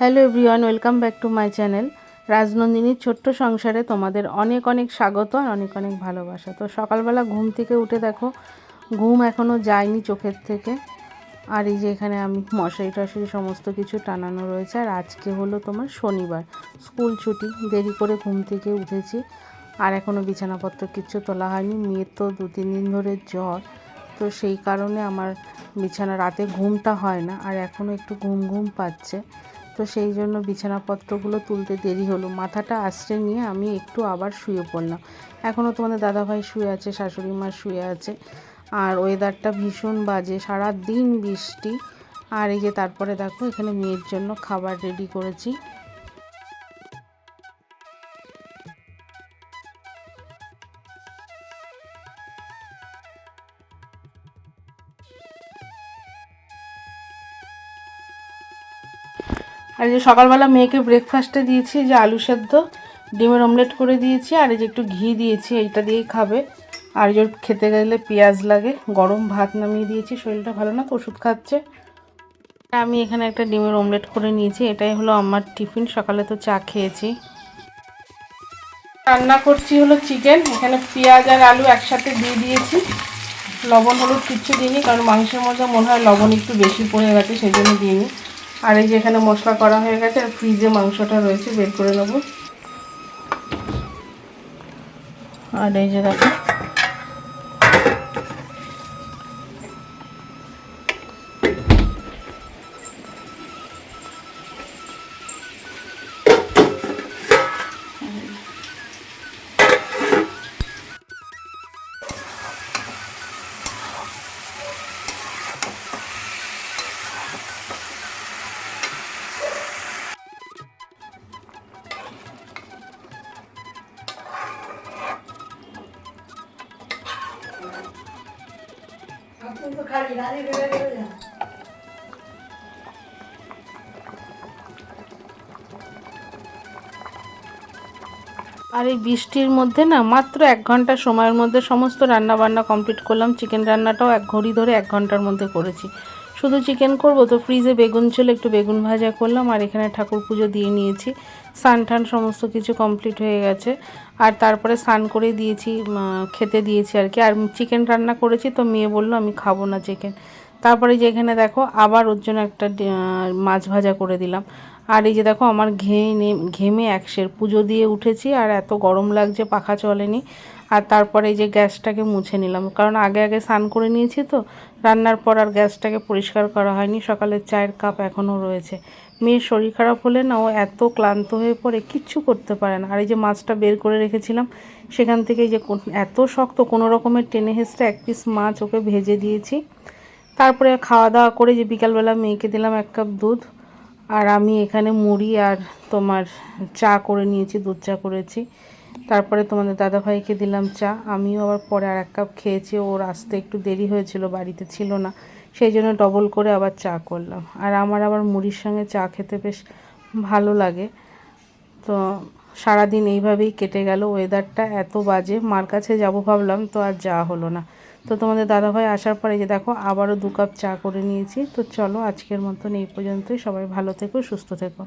Hello everyone, welcome back to my channel. রাজনন্দিনীর ছোট্ট সংসারে তোমাদের অনেক অনেক স্বাগত আর অনেক অনেক ভালোবাসা। তো সকালবেলা ঘুম থেকে উঠে দেখো, ঘুম এখনও যায়নি চোখের থেকে। আর এই যে এখানে আমি মশারি টশারি সমস্ত কিছু টানানো রয়েছে। আর আজকে হলো তোমার শনিবার, স্কুল ছুটি, দেরি করে ঘুম থেকে উঠেছি। আর এখনও বিছানাপত্র কিচ্ছু তোলা হয়নি। মেয়ের তো দু, তিন দিন ধরে জ্বর। তো সেই কারণে আমার বিছানা, রাতে ঘুমটা হয় না। আর এখনও একটু ঘুম ঘুম পাচ্ছে। তো সেই জন্য বিছানাপত্রগুলো তুলতে দেরি হলো। মাথাটা আশ্রয় নিয়ে আমি একটু আবার শুয়ে পড়লাম। এখনও তোমাদের দাদাভাই শুয়ে আছে শাশুড়ি মা শুয়ে আছে। আর ওয়েদারটা ভীষণ বাজে সারা দিন বৃষ্টি। আর এই যে তারপরে দেখো, এখানে মেয়ের জন্য খাবার রেডি করেছি। আর যে সকালবেলা মেয়েকে ব্রেকফাস্টে দিয়েছি যে আলু সেদ্ধ, ডিমের অমলেট করে দিয়েছি, আর এই যে একটু ঘি দিয়েছি, এইটা দিয়েই খাবে। আর যে খেতে গেলে পেঁয়াজ লাগে, গরম ভাত নামিয়ে দিয়েছি, শরীরটা ভালো না, তো ওষুধ খাচ্ছে। আমি এখানে একটা ডিমের অমলেট করে নিয়েছি, এটাই হলো আমার টিফিন, সকালে তো চা খেয়েছি। রান্না করছি হলো চিকেন, এখানে পেঁয়াজ আর আলু একসাথে দিয়ে দিয়েছি। লবণ হলুদ কিচ্ছু দিইনি, কারণ মাংসের মধ্যে মনে হয় লবণ একটু বেশি পড়ে গেছে, সেই জন্য দিইনি। আর এই যে এখানে মশলা করা হয়ে গেছে, আর ফ্রিজে মাংসটা রয়েছে, বের করে নেব। আর এই যে দেখো আর এই বৃষ্টির মধ্যে না, মাত্র এক ঘণ্টা সময়ের মধ্যে সমস্ত রান্না বান্না কমপ্লিট করলাম। চিকেন রান্নাটাও এক ঘড়ি ধরে এক ঘণ্টার মধ্যে করেছি। শুধু চিকেন করব তো ফ্রিজে বেগুন ছিল, একটু বেগুন ভাজা করলাম, আর এখানে ঠাকুর পুজো দিয়ে নিয়েছি। স্নান টান সমস্ত কিছু কমপ্লিট হয়ে গেছে। আর তারপরে স্নান করে দিয়েছি খেতে দিয়েছি আর কি। আর চিকেন রান্না করেছি তো মেয়ে বলল, আমি খাব না চিকেন তারপরে যেখানে দেখো, আবার ওর জন্য একটা মাছ ভাজা করে দিলাম। আর এই যে দেখো, আমার ঘেমে ঘেমে একশের পুজো দিয়ে উঠেছি, আর এত গরম লাগছে, পাখা চলেনি। আর তারপরে এই যে গ্যাসটাকে মুছে নিলাম। কারণ আগে আগে স্নান করে নিয়েছি তো রান্নার পর আর গ্যাসটাকে পরিষ্কার করা হয়নি। সকালের চায়ের কাপ এখনও রয়েছে। মেয়ের শরীর খারাপ হলে না ও এত ক্লান্ত হয়ে পড়ে, কিচ্ছু করতে পারে না। আর এই যে মাছটা বের করে রেখেছিলাম, সেখান থেকে যে এত শক্ত, কোনো রকমের টেনে হেসটা এক পিস মাছ ওকে ভেজে দিয়েছি। তারপরে খাওয়া দাওয়া করে যে বিকালবেলা মেয়েকে দিলাম এক কাপ দুধ, আর আমি এখানে মুড়ি আর তোমার চা করে নিয়েছি, দুধ চা করেছি। তারপরে তোমাদের দাদাভাইকে দিলাম চা। আমিও আবার পরে আর এক কাপ খেয়েছি। ওর আসতে একটু দেরি হয়েছিল, বাড়িতে ছিল না। সেই জন্য ডবল করে আবার চা করলাম। আর আমার আবার মুড়ির সঙ্গে চা খেতে বেশ ভালো লাগে। তো সারাদিন এইভাবেই কেটে গেল। ওয়েদারটা এত বাজে, মার কাছে যাব ভাবলাম, তো আর যা হলো না। তো তোমাদের দাদাভাই আসার পরে যে দেখো, আবারও দু কাপ চা করে নিয়েছি। তো চলো আজকের মতন এই পর্যন্তই। সবাই ভালো থেকো, সুস্থ থেকো।